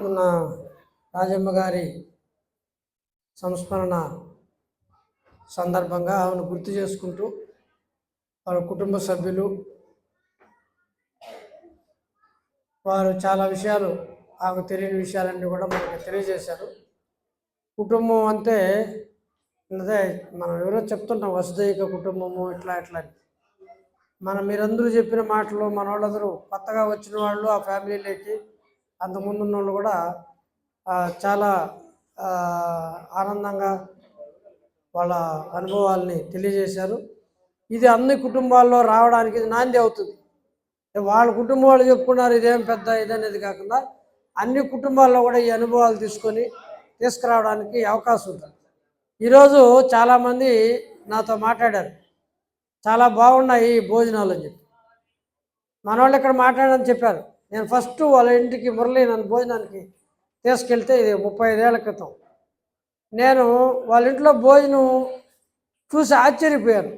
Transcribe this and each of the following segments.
మన రాజమ్మ గారి సంస్మరణ సందర్భంగా ఆమెను గుర్తు చేసుకుంటూ వాళ్ళ కుటుంబ సభ్యులు వారు చాలా విషయాలు ఆమెకు తెలియని విషయాలన్నీ కూడా మనకు తెలియజేశారు. కుటుంబం అంటే అదే మనం ఎవరో చెప్తుంటాం వసుదైక కుటుంబము ఇట్లా ఇట్లా మన మనం మీరందరూ చెప్పిన మాటలు మన వాళ్ళందరూ కొత్తగా వచ్చిన వాళ్ళు ఆ ఫ్యామిలీలోకి అంతకుముందు ఉన్న వాళ్ళు కూడా చాలా ఆనందంగా వాళ్ళ అనుభవాల్ని తెలియజేశారు. ఇది అన్ని కుటుంబాల్లో రావడానికి ఇది నాంది అవుతుంది. వాళ్ళ కుటుంబం వాళ్ళు చెప్పుకున్నారు ఇదేం పెద్ద ఇదనేది కాకుండా అన్ని కుటుంబాల్లో కూడా ఈ అనుభవాలు తీసుకొని తీసుకురావడానికి అవకాశం ఉంటుంది. ఈరోజు చాలామంది నాతో మాట్లాడారు. చాలా బాగున్నాయి ఈ భోజనాలు అని చెప్పి. మన వాళ్ళు ఇక్కడ మాట్లాడని చెప్పారు. నేను ఫస్ట్ వాళ్ళ ఇంటికి మురళి నన్ను భోజనానికి తీసుకెళ్తే ఇది ముప్పై ఐదేళ్ళ క్రితం. నేను వాళ్ళ ఇంట్లో భోజనం చూసి ఆశ్చర్యపోయాను.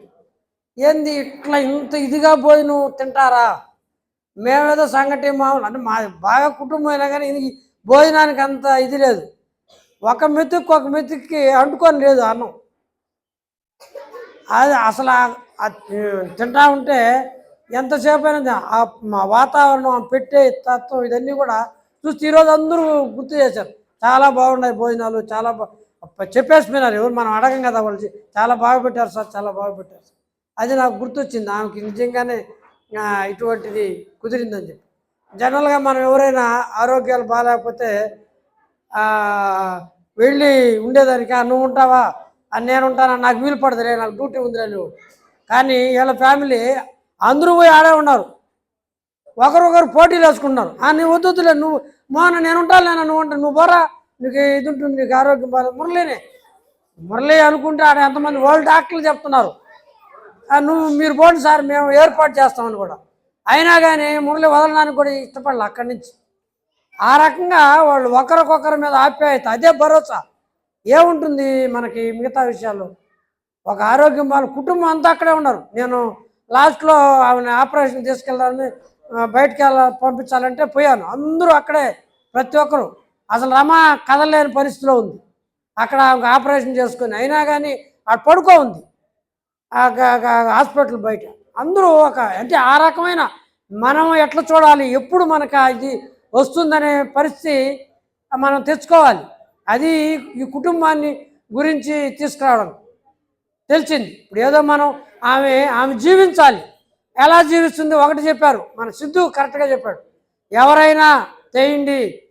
ఏంది ఇట్లా ఇంత ఇదిగా భోజనం తింటారా? మేమేదో సంగటి మామూలు అంటే మా బాగా కుటుంబం అయినా కానీ ఇది భోజనానికి అంత ఇది లేదు. ఒక మెతుక్కి ఒక మెతుక్కి అంటుకొని లేదు అన్నం. అది అసలు తింటా ఉంటే ఎంతసేపు అయినా ఆ మా వాతావరణం పెట్టే తత్వం ఇదన్నీ కూడా చూస్తే ఈరోజు అందరూ గుర్తు చేశారు. చాలా బాగున్నాయి భోజనాలు చాలా బా చెప్పేసిపోయినారు ఎవరు మనం అడగం కదా వాళ్ళు చాలా బాగా పెట్టారు సార్ చాలా బాగా పెట్టారు సార్. అది నాకు గుర్తొచ్చింది. ఆమెకి నిజంగానే ఇటువంటిది కుదిరిందని చెప్పి. జనరల్గా మనం ఎవరైనా ఆరోగ్యాలు బాగాలేకపోతే వెళ్ళి ఉండేదానికి నువ్వు ఉంటావా? అని నేను ఉంటానా? నాకు వీలు పడదులే నాకు డ్యూటీ ఉందిలే నువ్వు. కానీ వీళ్ళ ఫ్యామిలీ అందరూ పోయి ఆడే ఉన్నారు. ఒకరొకరు పోటీలు వేసుకుంటున్నారు. ఆ నువ్వు వద్దులే నువ్వు మోహన నేను ఉంటాను నేను నువ్వు ఉంటా నువ్వు పోరా నీకు ఇది ఉంటుంది నీకు ఆరోగ్యం బాగా మురళినే మురళి అనుకుంటే ఆడ ఎంతమంది వరల్డ్ డాక్టర్లు చెప్తున్నారు. నువ్వు మీరు పోండి సార్ మేము ఏర్పాటు చేస్తామని కూడా. అయినా కానీ మురళి వదలడానికి కూడా ఇష్టపడాలి అక్కడి నుంచి. ఆ రకంగా వాళ్ళు ఒకరికొకరి మీద ఆప్యాయత అదే భరోసా. ఏముంటుంది మనకి మిగతా విషయాల్లో? ఒక ఆరోగ్యం వాళ్ళ కుటుంబం అంతా అక్కడే ఉన్నారు. నేను లాస్ట్లో ఆమెను ఆపరేషన్ తీసుకెళ్ళాలని బయటికి వెళ్ళ పంపించాలంటే పోయాను. అందరూ అక్కడే ప్రతి ఒక్కరు. అసలు రమ కదలలేని పరిస్థితిలో ఉంది. అక్కడ ఆమెకు ఆపరేషన్ చేసుకొని అయినా కానీ అక్కడ పడుకో ఉంది. ఆ గ- హాస్పిటల్ బయట. అందరూ ఒక అంటే ఆ రకమైన మనం ఎట్లా చూడాలి ఎప్పుడు మనకు ఇది వస్తుందనే పరిస్థితి మనం తెచ్చుకోవాలి. అది ఈ కుటుంబాన్ని గురించి తీసుకురావడం. తెలిసింది. ఇప్పుడు ఏదో మనం ఆమె ఆమె జీవించాలి. ఎలా జీవిస్తుంది? ఒకటి చెప్పారు. మన సిద్ధు కరెక్ట్గా చెప్పాడు. ఎవరైనా చేయండి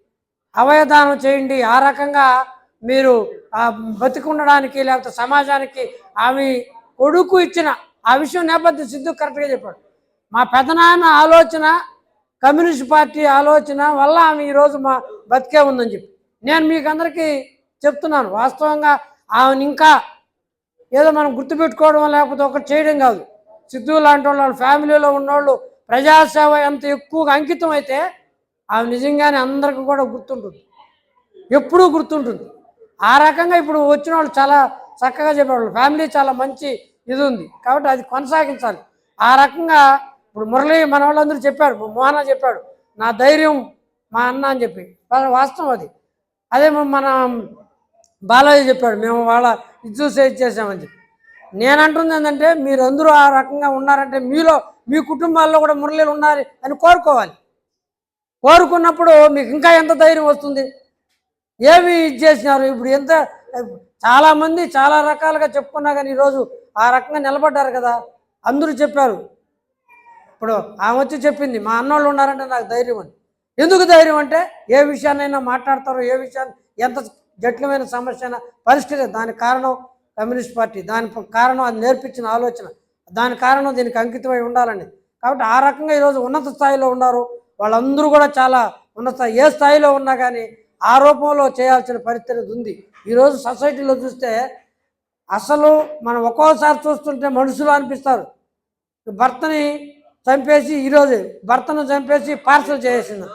అవయదానం చేయండి. ఆ రకంగా మీరు బతికుండడానికి ఉండడానికి లేకపోతే సమాజానికి ఆమె కొడుకు ఇచ్చిన ఆ విషయం నేపథ్యం సిద్ధు కరెక్ట్గా చెప్పాడు. మా పెదనాన్న ఆలోచన కమ్యూనిస్ట్ పార్టీ ఆలోచన వల్ల ఆమె ఈరోజు మా బతికే ఉందని చెప్పి. నేను మీకు అందరికీ చెప్తున్నాను. వాస్తవంగా ఆమెను ఇంకా ఏదో మనం గుర్తుపెట్టుకోవడం లేకపోతే ఒకటి చేయడం కాదు. సిద్ధు లాంటి వాళ్ళు వాళ్ళ ఫ్యామిలీలో ఉన్నవాళ్ళు ప్రజాసేవ ఎంత ఎక్కువగా అంకితం అయితే ఆమె నిజంగానే అందరికీ కూడా గుర్తుంటుంది. ఎప్పుడూ గుర్తుంటుంది. ఆ రకంగా ఇప్పుడు వచ్చిన వాళ్ళు చాలా చక్కగా చెప్పేవాళ్ళు. ఫ్యామిలీ చాలా మంచి ఇది ఉంది. కాబట్టి అది కొనసాగించాలి. ఆ రకంగా ఇప్పుడు మురళి మన వాళ్ళందరూ చెప్పారు. మోహన చెప్పాడు. నా ధైర్యం మా అన్న అని చెప్పి. వాస్తవం అది. అదే మన బాలాజీ చెప్పాడు. మేము వాళ్ళ ఇది చూసే ఇచ్చేసామని చెప్పి. నేను అంటుంది ఏంటంటే మీరందరూ ఆ రకంగా ఉన్నారంటే మీలో మీ కుటుంబాల్లో కూడా మురళీలు ఉన్నారు అని కోరుకోవాలి. కోరుకున్నప్పుడు మీకు ఇంకా ఎంత ధైర్యం వస్తుంది? ఏమి ఇది చేసినారు? ఇప్పుడు ఎంత చాలామంది చాలా రకాలుగా చెప్పుకున్నా కానీ ఈరోజు ఆ రకంగా నిలబడ్డారు కదా. అందరూ చెప్పారు. ఇప్పుడు ఆమె వచ్చి చెప్పింది మా అన్నోళ్ళు ఉన్నారంటే నాకు ధైర్యం అని. ఎందుకు ధైర్యం అంటే ఏ విషయాన్నైనా మాట్లాడతారో ఏ విషయాన్ని ఎంత జటిలమైన సమస్య పరిస్థితి దాని దానికి కారణం కమ్యూనిస్ట్ పార్టీ. దాని కారణం అది నేర్పించిన ఆలోచన. దాని కారణం దీనికి అంకితమై ఉండాలని కాబట్టి ఆ రకంగా ఈరోజు ఉన్నత స్థాయిలో ఉన్నారు. వాళ్ళందరూ కూడా చాలా ఉన్నత ఏ స్థాయిలో ఉన్నా కానీ ఆ రూపంలో చేయాల్సిన పరిస్థితి ఉంది. ఈరోజు సొసైటీలో చూస్తే అసలు మనం ఒక్కోసారి చూస్తుంటే మనుషులు అనిపిస్తారు. భర్తని చంపేసి ఈరోజు భర్తను చంపేసి పార్సల్ చేసింది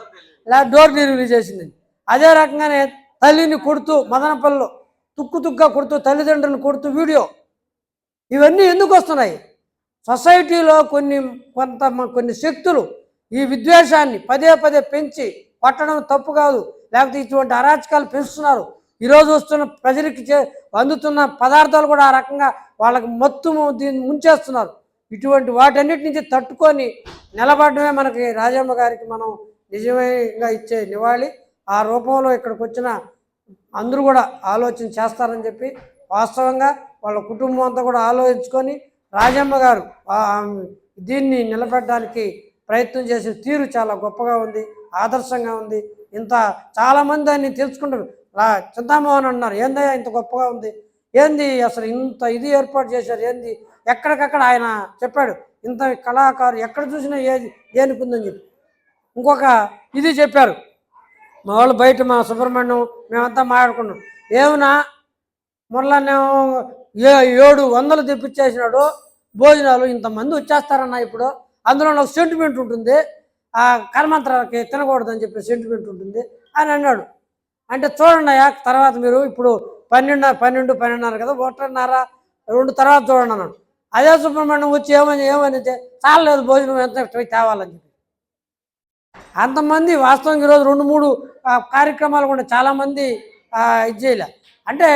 లేదా డోర్ డెలివరీ చేసింది. అదే రకంగానే తల్లిని కొడుతూ మదనపల్లిలో తుక్కు తుక్కుగా కొడుతూ తల్లిదండ్రులను కొడుతూ వీడియో. ఇవన్నీ ఎందుకు వస్తున్నాయి? సొసైటీలో కొన్ని కొంత కొన్ని శక్తులు ఈ విద్వేషాన్ని పదే పదే పెంచి పట్టడం తప్పు కాదు. లేకపోతే ఇటువంటి అరాచకాలు పెంచుతున్నారు. ఈరోజు వస్తున్న ప్రజలకి చే అందుతున్న పదార్థాలు కూడా ఆ రకంగా వాళ్ళకి మొత్తం దీన్ని ముంచేస్తున్నారు. ఇటువంటి వాటన్నిటి నుంచి తట్టుకొని నిలబడమే మనకి రాజమ్మ గారికి మనం నిజంగా ఇచ్చే నివాళి. ఆ రూపంలో ఇక్కడికి వచ్చిన అందరూ కూడా ఆలోచన చేస్తారని చెప్పి వాస్తవంగా వాళ్ళ కుటుంబం అంతా కూడా ఆలోచించుకొని రాజమ్మ గారు దీన్ని నిలబెట్టడానికి ప్రయత్నం చేసిన తీరు చాలా గొప్పగా ఉంది ఆదర్శంగా ఉంది. ఇంత చాలామంది దాన్ని తెలుసుకుంటారు. రా చింతామోహన్ అన్నారు ఏందయ్యా ఇంత గొప్పగా ఉంది? ఏంది అసలు ఇంత ఇది ఏర్పాటు చేశారు? ఏంది? ఎక్కడికక్కడ ఆయన చెప్పాడు ఇంత కళాకారు ఎక్కడ చూసినా ఏది దేనికి ఉందని చెప్పి. ఇంకొక ఇది చెప్పారు మా వాళ్ళు బయట మా సుబ్రహ్మణ్యం మేమంతా మాట్లాడుకున్నాం. ఏమన్నా? మురళనేమో ఏ ఏడు వందలు తెప్పించేసినాడు. భోజనాలు ఇంతమంది వచ్చేస్తారన్న ఇప్పుడు. అందులో నాకు సెంటిమెంట్ ఉంటుంది. ఆ కర్మంతరాలకి తినకూడదని చెప్పి సెంటిమెంట్ ఉంటుంది అని అన్నాడు. అంటే చూడండి అయ్యా తర్వాత మీరు ఇప్పుడు పన్నెండు పన్నెండు పన్నెండున్నర కదా ఒకటిన్నర రెండు తర్వాత చూడండి అన్నాడు. అదే సుబ్రహ్మణ్యం వచ్చి ఏమని ఏమని చాలలేదు భోజనం ఎంత తేవాలని చెప్పి. అంతమంది వాస్తవం ఈరోజు రెండు మూడు కార్యక్రమాలు కూడా చాలామంది ఇది చేయలే. అంటే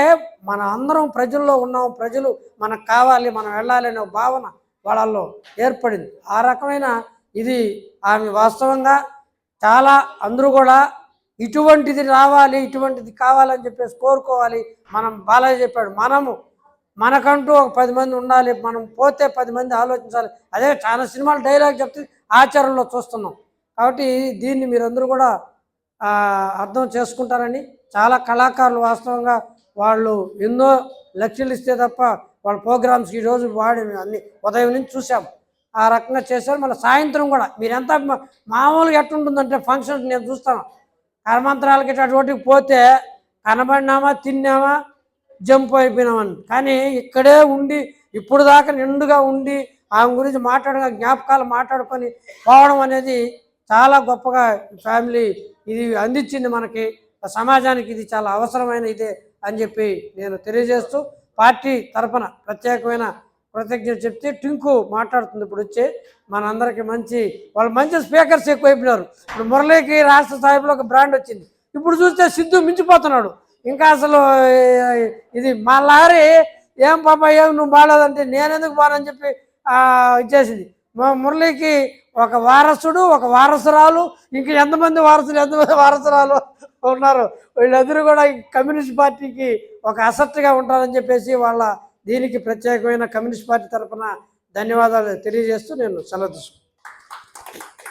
మన అందరం ప్రజల్లో ఉన్నాం ప్రజలు మనకు కావాలి మనం వెళ్ళాలి అనే భావన వాళ్ళల్లో ఏర్పడింది. ఆ రకమైన ఇది ఆమె వాస్తవంగా చాలా అందరూ కూడా ఇటువంటిది రావాలి ఇటువంటిది కావాలని చెప్పేసి కోరుకోవాలి. మనం బాలాజీ చెప్పాడు మనము మనకంటూ ఒక పది మంది ఉండాలి మనం పోతే పది మంది ఆలోచించాలి. అదే చాలా సినిమాలు డైలాగ్ చెప్తే ఆచరణలో చూస్తున్నాం. కాబట్టి దీన్ని మీరందరూ కూడా అర్థం చేసుకుంటారని చాలా కళాకారులు వాస్తవంగా వాళ్ళు ఎన్నో లక్షలు ఇస్తే తప్ప వాళ్ళ ప్రోగ్రామ్స్ ఈరోజు వాడి అన్ని ఉదయం నుంచి చూసాం ఆ రకంగా చేశారు. మళ్ళీ సాయంత్రం కూడా. మీరెంత మామూలుగా ఎట్టుంటుందంటే ఫంక్షన్స్ నేను చూస్తాను. కర్మంతరాలకి అటువంటికి పోతే కనబడినామా తిన్నామా జంప్ అయిపోయినామని కానీ ఇక్కడే ఉండి ఇప్పుడు దాకా నిండుగా ఉండి ఆమె గురించి మాట్లాడగా జ్ఞాపకాలు మాట్లాడుకొని పోవడం అనేది చాలా గొప్పగా ఫ్యామిలీ ఇది అందించింది మనకి. సమాజానికి ఇది చాలా అవసరమైన ఇదే అని చెప్పి నేను తెలియజేస్తూ పార్టీ తరఫున ప్రత్యేకమైన కృతజ్ఞత చెప్తే టింకు మాట్లాడుతుంది ఇప్పుడు వచ్చి. మనందరికి మంచి వాళ్ళు మంచి స్పీకర్స్ ఎక్కువైపోయినారు. ఇప్పుడు మురళీకి రాష్ట్ర స్థాయిలో ఒక బ్రాండ్ వచ్చింది. ఇప్పుడు చూస్తే సిద్ధు మించిపోతున్నాడు. ఇంకా అసలు ఇది మా లారీ ఏం పాప ఏం నువ్వు బాగాలేదంటే నేనెందుకు బానని చెప్పి ఇచ్చేసింది. మా మురళీకి ఒక వారసుడు ఒక వారసురాలు ఇంకా ఎంతమంది వారసులు ఎంతమంది వారసురాలు ఉన్నారు? వీళ్ళందరూ కూడా కమ్యూనిస్ట్ పార్టీకి ఒక అసట్టుగా ఉంటారని చెప్పేసి వాళ్ళ దీనికి ప్రత్యేకమైన కమ్యూనిస్ట్ పార్టీ తరఫున ధన్యవాదాలు తెలియజేస్తూ నేను సెలవు తీసుకుంటాను